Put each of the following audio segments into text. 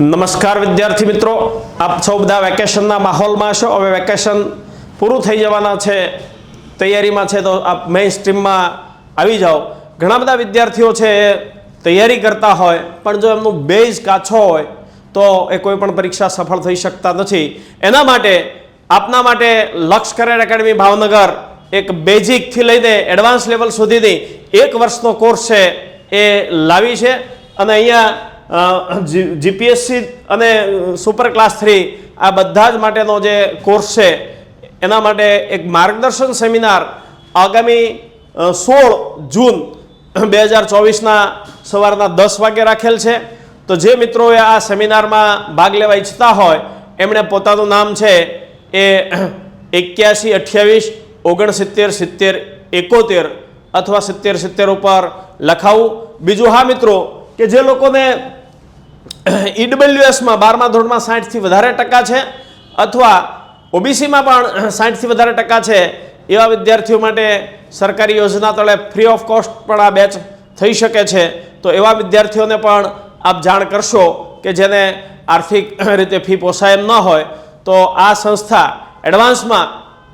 નમસ્કાર વિદ્યાર્થી મિત્રો. આપ સૌ બધા વેકેશનના માહોલમાં છો. હવે વેકેશન પૂરું થઈ જવાના છે. તૈયારીમાં છે તો આપ મેઇન સ્ટ્રીમમાં આવી જાઓ. ઘણા બધા વિદ્યાર્થીઓ છે એ તૈયારી કરતા હોય, પણ જો એમનું બેઝ કાચો હોય, તો એ કોઈ પણ પરીક્ષા સફળ થઈ શકતા નથી. એના માટે, આપના માટે લક્ષ કરેર એકેડમી ભાવનગર એક બેઝિકથી લઈને એડવાન્સ લેવલ સુધીની એક વર્ષનો કોર્સ છે એ લાવી છે. અને અહીંયા જીપીએસસી અને સુપર ક્લાસ થ્રી આ બધા જ માટેનો જે કોર્સ છે, એના માટે એક માર્ગદર્શન સેમિનાર આગામી સોળ જૂન બે હજાર ચોવીસના સવારના દસ વાગે રાખેલ છે. તો જે મિત્રોએ આ સેમિનારમાં ભાગ લેવા ઈચ્છતા હોય, એમણે પોતાનું નામ છે એ એક્યાસી અઠ્યાવીસ ઓગણસિત્તેર સિત્તેર એકોતેર અથવા સિત્તેર સિત્તેર ઉપર લખાવું. બીજું હા મિત્રો કે જે લોકોને ઈડબ્લ્યુએસમાં બારમા ધોરણમાં સાઠથી વધારે ટકા છે અથવા ઓબીસીમાં પણ સાઠથી વધારે ટકા છે એવા વિદ્યાર્થીઓ માટે સરકારી યોજના તળે ફ્રી ઓફ કોસ્ટ પણ આ બેચ થઈ શકે છે. તો એવા વિદ્યાર્થીઓને પણ આપ જાણ કરશો કે જેને આર્થિક રીતે ફી પોસાય એમ ન હોય, તો આ સંસ્થા એડવાન્સમાં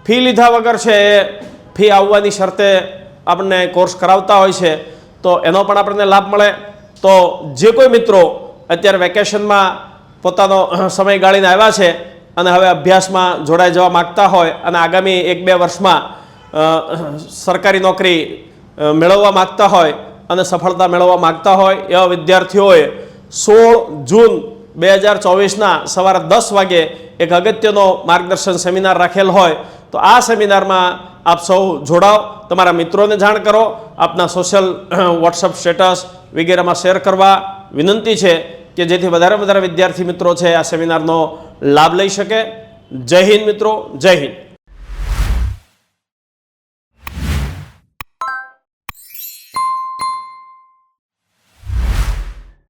ફી લીધા વગર છે એ ફી આવવાની શરતે આપણને કોર્સ કરાવતા હોય છે. તો એનો પણ આપણને લાભ મળે. તો જે કોઈ મિત્રો અત્યારે વેકેશનમાં પોતાનો સમય ગાળીને આવ્યા છે અને હવે અભ્યાસમાં જોડાઈ જવા માગતા હોય અને આગામી એક બે વર્ષમાં સરકારી નોકરી મેળવવા માગતા હોય અને સફળતા મેળવવા માગતા હોય, એવા વિદ્યાર્થીઓએ સોળ જૂન બે હજાર ચોવીસના સવારે દસ વાગે એક અગત્યનો માર્ગદર્શન સેમિનાર રાખેલ હોય, તો આ સેમિનારમાં આપ સૌ જોડાઓ તમારા મિત્રોને જાણ કરો. આપના સોશિયલ વોટ્સઅપ સ્ટેટસ વગેરેમાં શેર કરવા વિનંતી છે કે જેથી વધારે વધારે વિદ્યાર્થી મિત્રો છે આ સેમિનારનો લાભ લઈ શકે. જય હિન્દ મિત્રો, જય હિન્દ.